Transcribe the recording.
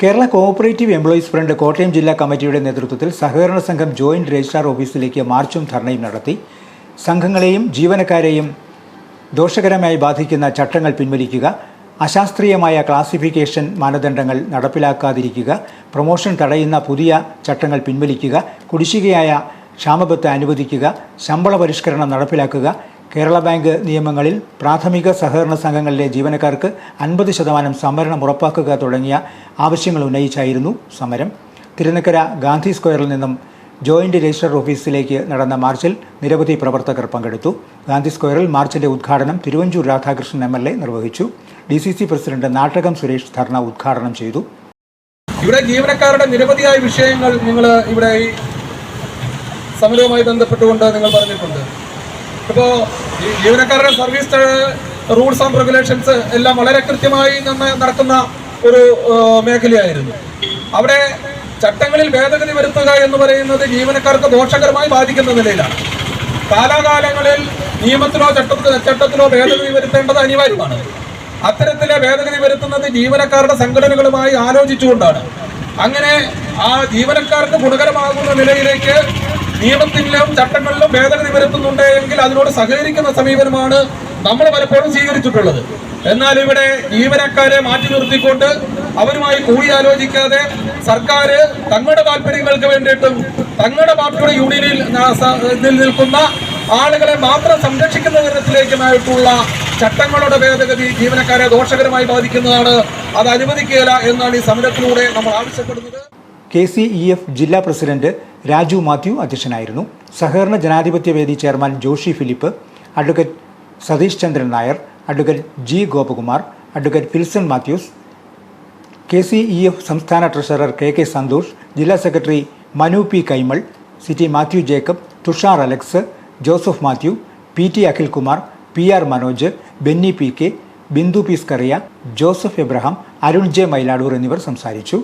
Kerala cooperative employees front Kottayam ജില്ലാ കമ്മിറ്റിയുടെ നേതൃത്വത്തിൽ സഹകരണ സംഘം ജോയിന്റ് രജിസ്ട്രാർ ഓഫീസിലേക്ക് മാർച്ചും ധർണയും നടത്തി. സംഘങ്ങളെയും ജീവനക്കാരെയും ദോഷകരമായി ബാധിക്കുന്ന ചട്ടങ്ങൾ പിൻവലിക്കുക അശാസ്ത്രീയമായ ക്ലാസിഫിക്കേഷൻ മാനദണ്ഡങ്ങൾ നടപ്പിലാക്കാതിരിക്കുക പ്രൊമോഷൻ തടയുന്ന പുതിയ ചട്ടങ്ങൾ പിൻവലിക്കുക കുടിശ്ശികയായ ക്ഷാമബത്ത് അനുവദിക്കുക ശമ്പള പരിഷ്കരണം നടപ്പിലാക്കുക കേരള ബാങ്ക് നിയമങ്ങളിൽ പ്രാഥമിക സഹകരണ സംഘങ്ങളിലെ ജീവനക്കാർക്ക് അൻപത് ശതമാനം സംവരണം ഉറപ്പാക്കുക തുടങ്ങിയ ആവശ്യങ്ങൾ ഉന്നയിച്ചായിരുന്നു സമരം. തിരുനക്കര ഗാന്ധി സ്ക്വയറിൽ നിന്നും ജോയിന്റ് രജിസ്ട്രാർ ഓഫീസിലേക്ക് നടന്ന മാർച്ചിൽ നിരവധി പ്രവർത്തകർ പങ്കെടുത്തു. ഗാന്ധി സ്ക്വയറിൽ മാർച്ചിന്റെ ഉദ്ഘാടനം Thiruvanchoor Radhakrishnan M L A നിർവഹിച്ചു. D C C president Nattakam Suresh dharna ഉദ്ഘാടനം ചെയ്തു. ഇവിടെ ജീവനക്കാരുടെ നിരവധിയായ വിഷയങ്ങൾ നിങ്ങൾ ഇവിടെ ഈ സമരവുമായി ബന്ധപ്പെട്ടുകൊണ്ട് നിങ്ങൾ പറഞ്ഞിട്ടുണ്ട്. ഇപ്പോൾ ഈ ജീവനക്കാരുടെ സർവീസ് റൂൾസ് ആൻഡ് റെഗുലേഷൻസ് എല്ലാം വളരെ കൃത്യമായി നടക്കുന്ന ഒരു മേഖലയായിരുന്നു. അവിടെ ചട്ടങ്ങളിൽ ഭേദഗതി വരുത്തുക എന്ന് പറയുന്നത് ജീവനക്കാർക്ക് ദോഷകരമായി ബാധിക്കുന്ന നിലയിലാണ്. കാലാകാലങ്ങളിൽ നിയമത്തിലോ ചട്ടത്തിലോ ചട്ടത്തിലോ ഭേദഗതി വരുത്തേണ്ടത് അനിവാര്യമാണ്. അത്തരത്തിലെ ഭേദഗതി വരുത്തുന്നത് ജീവനക്കാരുടെ സംഘടനകളുമായി ആലോചിച്ചുകൊണ്ടാണ്. അങ്ങനെ ആ ജീവനക്കാർക്ക് ഗുണകരമാകുന്ന നിലയിലേക്ക് നിയമത്തിലും ചട്ടങ്ങളിലും ഭേദഗതി വരുത്തുന്നുണ്ട് എങ്കിൽ അതിനോട് സഹകരിക്കുന്ന സമീപനമാണ് നമ്മൾ പലപ്പോഴും സ്വീകരിച്ചിട്ടുള്ളത്. എന്നാൽ ഇവിടെ ജീവനക്കാരെ മാറ്റി നിർത്തിക്കൊണ്ട് അവരുമായി കൂടിയാലോചിക്കാതെ സർക്കാർ തങ്ങളുടെ താല്പര്യങ്ങൾക്ക് വേണ്ടിയിട്ടും തങ്ങളുടെ പാർട്ടിയുടെ യൂണിയനിൽ നിൽക്കുന്ന ആളുകളെ മാത്രം സംരക്ഷിക്കുന്ന തരത്തിലേക്കുമായിട്ടുള്ള ചട്ടങ്ങളുടെ ഭേദഗതി ജീവനക്കാരെ ദോഷകരമായി ബാധിക്കുന്നതാണ്. അത് അനുവദിക്കുകയില്ല എന്നാണ് ഈ സമരത്തിലൂടെ നമ്മൾ ആവശ്യപ്പെടുന്നത്. കെ സി ഇ എഫ് ജില്ലാ പ്രസിഡന്റ് രാജു മാത്യു അധ്യക്ഷനായിരുന്നു. സഹകരണ ജനാധിപത്യ വേദി chairman Joshy Philip advocate Satheesh Chandran Nair advocate G Gopakumar advocate Filson Mathews K C E F സംസ്ഥാന ട്രഷറർ കെ കെ സന്തോഷ് ജില്ലാ secretary Manu P Kaimal Siti Mathew Jacob Thushar Alex Joseph Mathew P T Akhilkumar P R Manoj Benny P K Bindu P Skaria Joseph Abraham Arun J Mailadoor എന്നിവർ സംസാരിച്ചു.